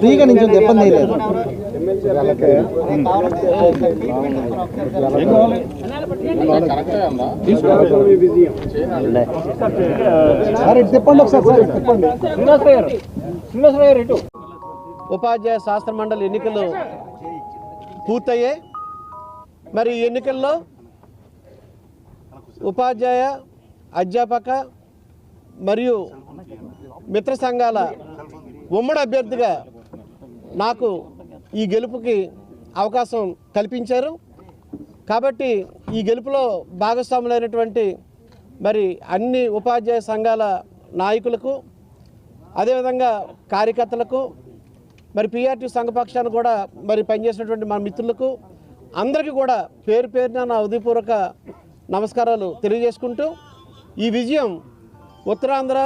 ఫ్రీగా నుంచి ఇబ్బంది లేదు. సార్ ఇటు ఒకసారి సార్ ఇటు ఉపాధ్యాయ శాస్త్ర మండలి ఎన్నికలు పూర్తయ్యాయి. మరి ఈ ఎన్నికల్లో ఉపాధ్యాయ అధ్యాపక మరియు మిత్ర సంఘాల ఉమ్మడి అభ్యర్థిగా నాకు ఈ గెలుపుకి అవకాశం కల్పించారు. కాబట్టి ఈ గెలుపులో భాగస్వాములైనటువంటి మరి అన్ని ఉపాధ్యాయ సంఘాల నాయకులకు అదేవిధంగా కార్యకర్తలకు మరి పిఆర్టీ సంఘపక్షాన్ని కూడా మరి పనిచేసినటువంటి మా మిత్రులకు అందరికీ కూడా పేరు పేరున నా ఉదయపూర్వక నమస్కారాలు తెలియజేసుకుంటూ ఈ విజయం ఉత్తరాంధ్ర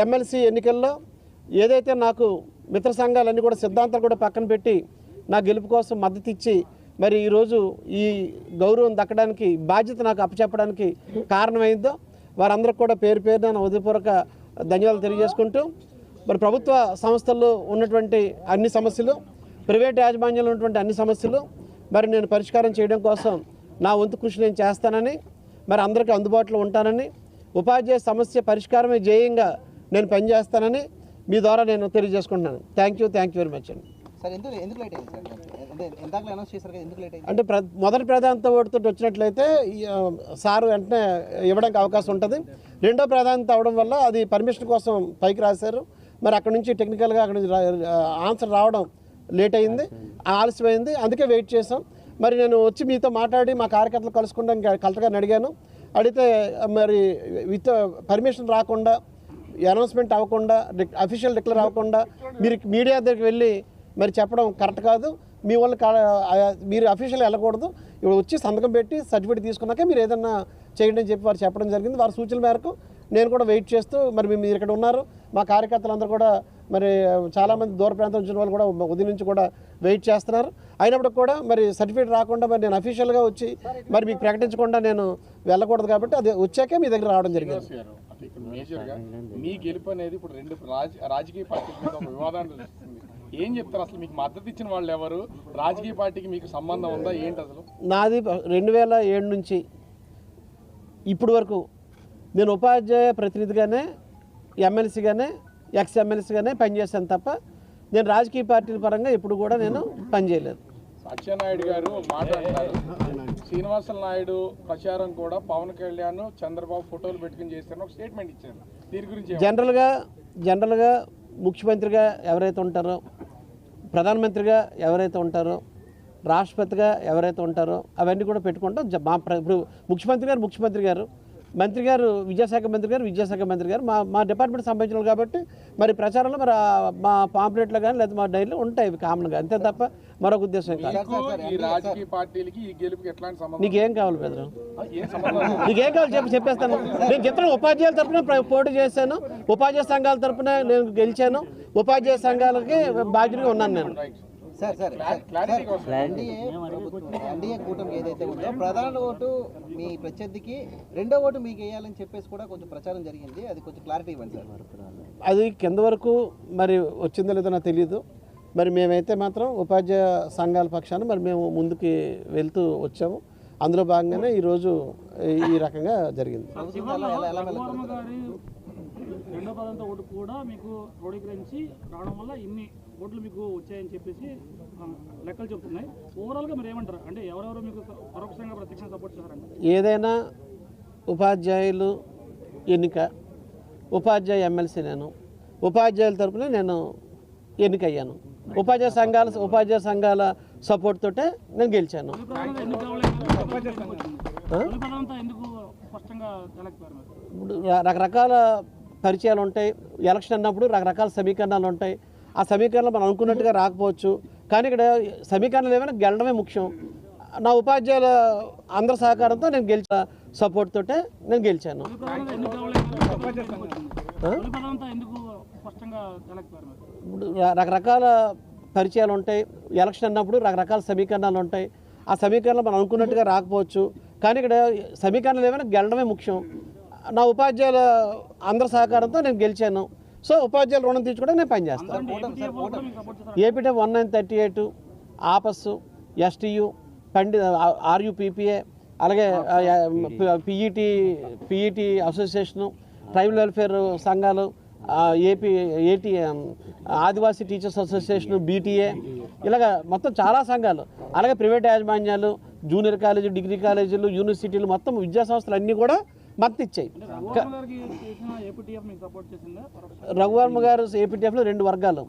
ఎమ్మెల్సీ ఎన్నికల్లో ఏదైతే నాకు మిత్ర సంఘాలన్నీ కూడా సిద్ధాంతాలు కూడా పక్కన పెట్టి నా గెలుపు కోసం మద్దతు ఇచ్చి మరి ఈరోజు ఈ గౌరవం దక్కడానికి బాధ్యత నాకు అప్పచెప్పడానికి కారణమైందో వారందరికి కూడా పేరు పేరున నా ఉదయపూర్వక ధన్యవాదాలు తెలియజేసుకుంటూ మరి ప్రభుత్వ సంస్థల్లో ఉన్నటువంటి అన్ని సమస్యలు ప్రైవేట్ యాజమాన్యంలో ఉన్నటువంటి అన్ని సమస్యలు మరి నేను పరిష్కారం చేయడం కోసం నా వంతు కృషి నేను చేస్తానని మరి అందరికీ అందుబాటులో ఉంటానని ఉపాధ్యాయ సమస్య పరిష్కారమే జేయంగా నేను పనిచేస్తానని మీ ద్వారా నేను తెలియజేసుకుంటున్నాను. Thank you thank you very much అండి. అంటే ప్ర మొదటి ప్రాధాన్యత ఓటుతో వచ్చినట్లయితే సారు వెంటనే ఇవ్వడానికి అవకాశం ఉంటుంది. రెండో ప్రాధాన్యత అవడం వల్ల అది పర్మిషన్ కోసం పైకి రాశారు. మరి అక్కడ నుంచి టెక్నికల్గా అక్కడ నుంచి ఆన్సర్ రావడం లేట్ అయింది ఆలస్యమైంది. అందుకే వెయిట్ చేసాం మరి నేను వచ్చి మీతో మాట్లాడి మా కార్యకర్తలు కలుసుకుంటాం కలెక్టర్ గారిని అడిగాను. అడిగితే మరి విత్ పర్మిషన్ రాకుండా అనౌన్స్మెంట్ అవ్వకుండా అఫీషియల్ డిక్లేర్ అవ్వకుండా మీరు మీడియా దగ్గరికి వెళ్ళి మరి చెప్పడం కరెక్ట్ కాదు. మీ వాళ్ళు కా- మీరు అఫీషియల్ వెళ్ళకూడదు. ఇప్పుడు వచ్చి సంతకం పెట్టి సర్టిఫికేట్ తీసుకున్నాక మీరు ఏదన్నా చేయండి అని చెప్పి వారు చెప్పడం జరిగింది. వారి సూచనల మేరకు నేను కూడా వెయిట్ చేస్తూ మరి మీరు ఇక్కడ ఉన్నారు. మా కార్యకర్తలందరూ కూడా మరి చాలామంది దూర ప్రాంతం వచ్చిన వాళ్ళు కూడా ఉదయం నుంచి కూడా వెయిట్ చేస్తున్నారు. అయినప్పటికి కూడా మరి సర్టిఫికేట్ రాకుండా మరి నేను అఫీషియల్గా వచ్చి మరి మీకు ప్రకటించకుండా నేను వెళ్ళకూడదు కాబట్టి అది వచ్చాకే మీ దగ్గర రావడం జరిగింది. మీ గెలుపు అనేది ఇప్పుడు రెండు రాజ రాజకీయ పార్టీల మీద ఒక వివాదాన్ని ఏం చెప్తారు? అసలు మీకు మద్దతు ఇచ్చిన వాళ్ళు ఎవరు? రాజకీయ పార్టీకి మీకు సంబంధం ఉందా? ఏంటి అసలు? నాది రెండు వేల ఏడు నుంచి ఇప్పటి వరకు నేను ఉపాధ్యాయ ప్రతినిధిగానే ఎమ్మెల్సీగానే ఎక్స్ ఎమ్మెల్సీగానే పనిచేశాను తప్ప నేను రాజకీయ పార్టీల పరంగా ఇప్పుడు కూడా నేను పనిచేయలేదు. అచ్చెన్నాయుడు గారు ఒక మాట అంటారు. శ్రీనివాసల నాయుడు ప్రచారం కూడా పవన్ కళ్యాణ్ చంద్రబాబు ఫోటోలు పెట్టుకుని చేస్తారని ఒక స్టేట్మెంట్ ఇచ్చారు. దీని గురించి? జనరల్గా జనరల్గా ముఖ్యమంత్రిగా ఎవరైతే ఉంటారో ప్రధానమంత్రిగా ఎవరైతే ఉంటారో రాష్ట్రపతిగా ఎవరైతే ఉంటారో అవన్నీ కూడా పెట్టుకుంటాం. మా ముఖ్యమంత్రి గారు ముఖ్యమంత్రి గారు మంత్రి గారు విద్యాశాఖ మంత్రి గారు విద్యాశాఖ మంత్రి గారు మా మా డిపార్ట్మెంట్ సంబంధించిన కాబట్టి మరి ప్రచారంలో మరి మా పాంప్లెట్లో కానీ లేదా మా డైరీలో ఉంటాయి ఇవి కామన్గా. అంతే తప్ప మరొక ఉద్దేశం కాదు. నీకేం కావాలి సంబంధం నీకేం కావాలి చెప్పి చెప్పేస్తాను. నేను చెప్తాను ఉపాధ్యాయుల తరపున ప్ర- పోటీ చేశాను. ఉపాధ్యాయ సంఘాల తరపున నేను గెలిచాను. ఉపాధ్యాయ సంఘాలకి బాధ్యుడిగా ఉన్నాను నేను. సార్ సార్ ఎన్డీఏ కూటమి ఏదైతే ఉందో ప్రధాన ఓటు మీ ప్రత్యర్థికి రెండో ఓటు మీకు వేయాలని చెప్పేసి కూడా కొంచెం ప్రచారం జరిగింది. అది కొంచెం క్లారిటీ ఇవ్వండి సార్. అది కింద వరకు మరి వచ్చిందో లేదో నాకు తెలియదు మరి మేమైతే మాత్రం ఉపాధ్యాయ సంఘాల పక్షాన మరి మేము ముందుకి వెళ్తూ వచ్చాము. అందులో భాగంగానే ఈరోజు ఈ రకంగా జరిగింది. రెండో పదంతో ఓటు కూడా మీకు క్రోడీకరించి రావడం వల్ల ఇన్ని ఓట్లు మీకు వచ్చాయని చెప్పేసి లెక్కలు చెప్తున్నాయి. ఓవరాల్గా మీరు ఏమంటారు? అంటే ఎవరెవరు మీకు పరోక్షంగా ప్రత్యక్షంగా సపోర్ట్ చేశారంటే ఏదైనా ఉపాధ్యాయులు ఎన్నిక ఉపాధ్యాయ ఎమ్మెల్సీ నేను ఉపాధ్యాయుల తరపున నేను ఎన్నికయ్యాను. ఉపాధ్యాయ సంఘాల ఉపాధ్యాయ సంఘాల సపోర్ట్ తోటే నేను గెలిచాను. ఇప్పుడు రకరకాల పరిచయాలు ఉంటాయి. ఎలక్షన్ అన్నప్పుడు రకరకాల సమీకరణాలు ఉంటాయి. ఆ సమీకరణలు మనం అనుకున్నట్టుగా రాకపోవచ్చు. కానీ ఇక్కడ సమీకరణలు ఏమైనా గెలడమే ముఖ్యం. నా ఉపాధ్యాయుల అందరి సహకారంతో నేను గెలిచిన సపోర్ట్ తోటే నేను గెలిచాను. ఇప్పుడు రకరకాల పరిచయాలు ఉంటాయి ఎలక్షన్ అన్నప్పుడు రకరకాల సమీకరణాలు ఉంటాయి ఆ సమీకరణలు మనం అనుకున్నట్టుగా రాకపోవచ్చు. కానీ ఇక్కడ సమీకరణలు ఏమైనా గెలడమే ముఖ్యం. నా ఉపాధ్యాయుల అందరి సహకారంతో నేను గెలిచాను. సో ఉపాధ్యాయుల రుణం తీర్చుకోవడం నేను పనిచేస్తాను APT one nine thirty eight ఆపస్ STU పండి ఆర్యుపిపిఏ అలాగే PET PET association tribal welfare సంఘాలు AP AT Adivasi teachers association BTA ఇలాగ మొత్తం చాలా సంఘాలు. అలాగే ప్రైవేట్ యాజమాన్యాలు జూనియర్ కాలేజీ డిగ్రీ కాలేజీలు యూనివర్సిటీలు మొత్తం విద్యా సంస్థలు అన్నీ కూడా మద్దతు ఇచ్చాయి. రఘువర్మ గారు ఏపీటీఎఫ్లో రెండు వర్గాలు.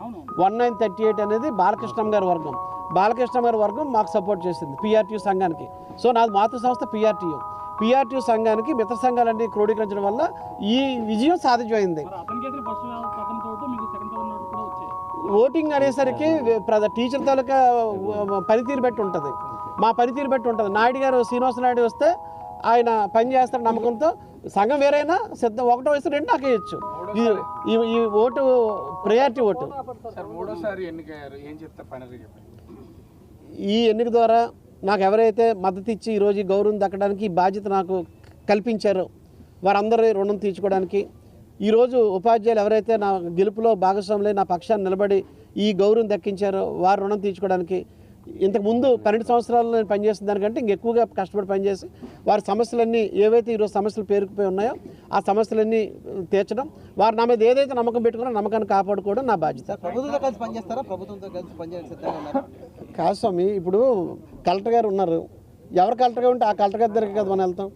వన్ నైన్ థర్టీ ఎయిట్ అనేది బాలకృష్ణ గారి వర్గం. బాలకృష్ణ గారి వర్గం మాకు సపోర్ట్ చేసింది పిఆర్టీ సంఘానికి. సో నాది మాతృ సంస్థ పిఆర్టీయు. పిఆర్టీ సంఘానికి మిత్ర సంఘాలన్నీ క్రోడీకరించడం వల్ల ఈ విజయం సాధించమైంది ఓటింగ్ అనేసరికి ప్ర- టీచర్ తాలూకా పనితీరు బట్టి ఉంటుంది. మా పనితీరు బట్టి ఉంటుంది. నాయుడు గారు శ్రీనివాస నాయుడు వస్తే ఆయన పని చేస్తాడు నమ్మకంతో సంఘం వేరైనా సిద్ధం ఒకటో వస్తే రెండు నాకు వేయచ్చు. ఈ ఈ ఓటు ప్రయారిటీ ఓటు. సార్ మూడోసారి ఎన్నికయ్యారు. ఏం చెప్తారు ఫైనల్గా చెప్పండి. ఈ ఎన్నిక ద్వారా నాకు ఎవరైతే మద్దతు ఇచ్చి ఈరోజు గౌరవం దక్కడానికి ఈ బాధ్యత నాకు కల్పించారో వారందరి రుణం తీర్చుకోవడానికి ఈరోజు ఉపాధ్యాయులు ఎవరైతే నా గెలుపులో భాగస్వాములై నా పక్షాన్ని నిలబడి ఈ గౌరవం దక్కించారో వారి రుణం తీర్చుకోవడానికి ఇంతకు ముందు పన్నెండు సంవత్సరాలు నేను పనిచేసిన దానికంటే ఇంకెక్కువగా కష్టపడి పనిచేసి వారి సమస్యలన్నీ ఏవైతే ఈరోజు సమస్యలు పేరుకుపోయి ఉన్నాయో ఆ సమస్యలన్నీ తీర్చడం వారు నా మీద ఏదైతే నమ్మకం పెట్టుకున్నా నమ్మకాన్ని కాపాడుకోవడం నా బాధ్యత. ప్రభుత్వంతో కలిసి పనిచేస్తారా? ప్రభుత్వంతో కలిసి ఉన్నారా? కాదు స్వామి ఇప్పుడు కలెక్టర్ గారు ఉన్నారు. ఎవరు కలెక్టర్ గారు ఉంటే ఆ కలెక్టర్ గారి దగ్గరికి కదా మనం వెళ్తాం.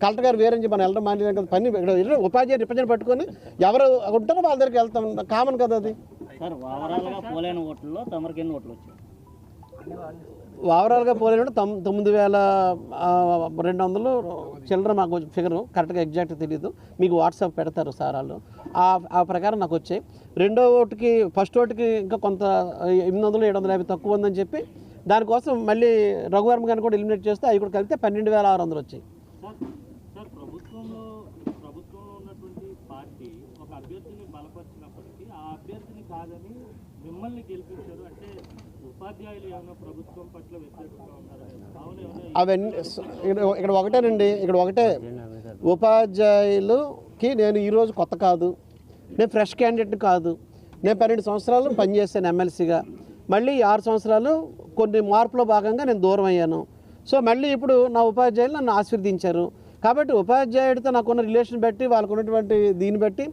కలెక్టర్ గారు వేరే మనం వెళ్ళడం మానేదాం కదా పని ఇక్కడ ఇక్కడ ఉపాధ్యాయులు రిప్రజెంట్ పట్టుకొని ఎవరు ఉంటారో వాళ్ళ దగ్గరికి వెళ్తాం. కామన్ కదా అది. సార్ ఓవరాల్గా పోలైన ఓట్లలో తమరికి ఎన్ని ఓట్లు వచ్చాయి? ఓవరాల్గా పోలేడు తొమ్ తొమ్మిది వేల రెండు వందలు చిల్లర మాకు ఫిగర్ కరెక్ట్గా ఎగ్జాక్ట్ తెలియదు మీకు వాట్సాప్ పెడతారు సార్ వాళ్ళు. ఆ ఆ ప్రకారం నాకు వచ్చాయి. రెండో ఓటుకి ఫస్ట్ ఓటుకి ఇంకా కొంత ఎనిమిది వందలు ఏడు వందల యాభై తక్కువ ఉందని చెప్పి దానికోసం మళ్ళీ రఘువర్మ గారిని కూడా ఎలిమినేట్ చేస్తే అవి కూడా కలిపితే పన్నెండు వేల ఆరు వందలు వచ్చాయి సార్ సార్ ప్రభుత్వంలో ప్రభుత్వంలో ఉన్నటువంటి పార్టీ ఒక అభ్యర్థిని బలపరిచినప్పటికీ ఆ అభ్యర్థిని కాదని మిమ్మల్ని గెలిపించారు. అంటే ఉపాధ్యాయులు ఏమైనా ప్రభుత్వం పట్ల వ్యతిరేకంగా ఉన్నారా? కావున ఏమైనా అవన్నీ ఇక్కడ ఒకటేనండి. ఇక్కడ ఒకటే. ఉపాధ్యాయులకి నేను ఈరోజు కొత్త కాదు. నేను ఫ్రెష్ క్యాండిడేట్ కాదు. నేను పన్నెండు సంవత్సరాలు పనిచేశాను ఎమ్మెల్సీగా. మళ్ళీ ఆరు సంవత్సరాలు కొన్ని మార్పులో భాగంగా నేను దూరం అయ్యాను. సో మళ్ళీ ఇప్పుడు నా ఉపాధ్యాయులు నన్ను ఆశీర్వదించారు. కాబట్టి ఉపాధ్యాయుడితో నాకున్న రిలేషన్ బట్టి వాళ్ళకు ఉన్నటువంటి దీన్ని బట్టి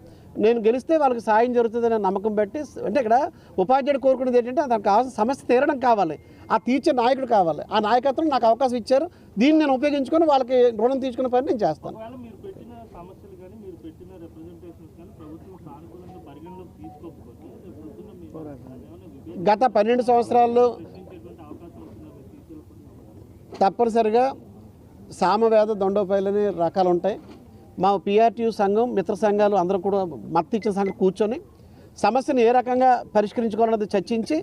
నేను గెలిస్తే వాళ్ళకి సాయం జరుగుతుందనే నమ్మకం బట్టి అంటే ఇక్కడ ఉపాధ్యాయుడు కోరుకునేది ఏంటంటే దానికి కావాల్సిన సమస్య తీరడం కావాలి. ఆ తీర్చే నాయకుడు కావాలి. ఆ నాయకత్వం నాకు అవకాశం ఇచ్చారు. దీన్ని నేను ఉపయోగించుకొని వాళ్ళకి రుణం తీసుకునే పని నేను చేస్తాను. గత పన్నెండు సంవత్సరాల్లో తప్పనిసరిగా సామవేద దండోపాయాలని రకాలు ఉంటాయి మా పిఆర్టీయు సంఘం మిత్ర సంఘాలు అందరూ కూడా మద్దతు ఇచ్చిన సంఘం కూర్చొని సమస్యను ఏ రకంగా పరిష్కరించుకోవాలన్నది చర్చించి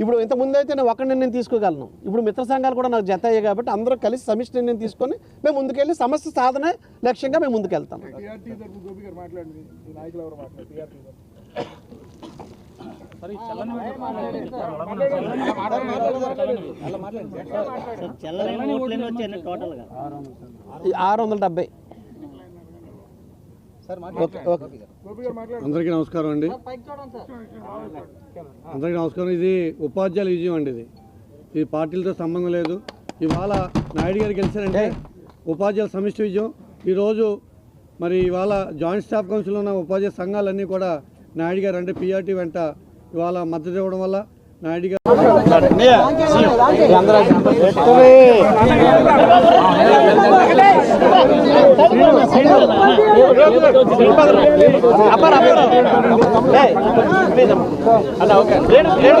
ఇప్పుడు ఇంతకుముందు అయితే నేను ఒక నిర్ణయం తీసుకోగలను. ఇప్పుడు మిత్ర సంఘాలు కూడా నాకు జత అయ్యాయి కాబట్టి అందరూ కలిసి సమిష్టి నిర్ణయం తీసుకొని మేము ముందుకెళ్ళి సమస్య సాధన లక్ష్యంగా మేము ముందుకెళ్తాం. ఆరు వందల డెబ్బై సార్ ఓకే ఓకే గోపి గారు మాట్లాడారు అందరికీ నమస్కారం అండి. అందరికీ నమస్కారం. ఇది ఉపాధ్యాయుల విజయం అండి ఇది. ఇది పార్టీలతో సంబంధం లేదు. ఇవాళ నాయుడు గారు గెలిచారంటే ఉపాధ్యాయుల సమిష్టి విజయం. ఈరోజు మరి ఇవాళ జాయింట్ స్టాఫ్ కౌన్సిల్ ఉన్న ఉపాధ్యాయ సంఘాలన్నీ కూడా నాయుడు గారు అంటే పిఆర్టీ వెంట ఇవాళ మద్దతు ఇవ్వడం వల్ల నాయుడు గారు అన్న ఓకే రేడు రేడు